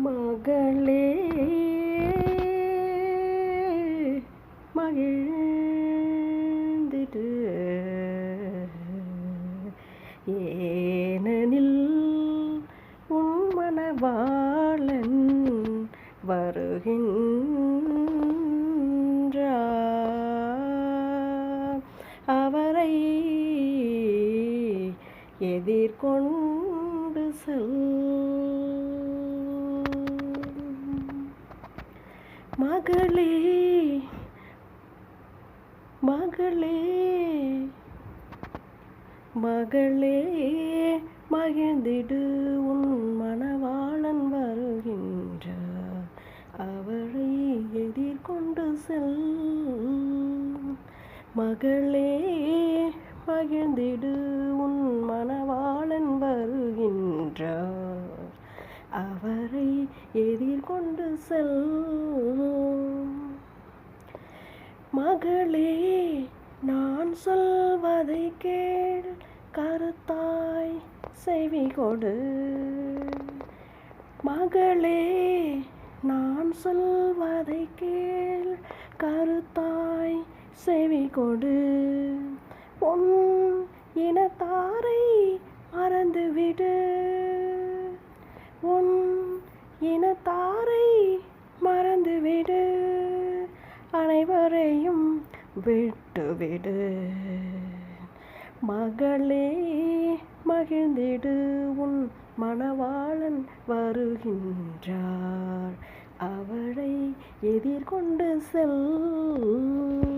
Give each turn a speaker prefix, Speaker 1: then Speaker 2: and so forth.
Speaker 1: மகளே மகிழ்ந்துட்டு ஏனெனில் உன் மணவாளன் வருகின்றார். அவரை எதிர்கொண்டு செல் மகளே மகளே மகளே மகிழ்ந்திடு உன் மணவாளன் வருகின்றார் அவளை எதிர்கொண்டு செல். மகளே மகிழ்ந்திடு உன் மணவாளன் வரை எதிர்கொண்டு செல் மகளே நான் சொல்வதை கேள் கருத்தாய் செவி கொடு. மகளே நான் சொல்வதை கேள் கருத்தாய் செவி கொடு. பொன் இனத்தாரை மறந்துவிடு உன் இனத்தாரை மறந்துவிடு. அனைவரையும் விட்டுவிடு. மகளே மகிழ்ந்திடு. உன் மணவாளன் வருகின்றார். அவளை எதிர்கொண்டு செல்.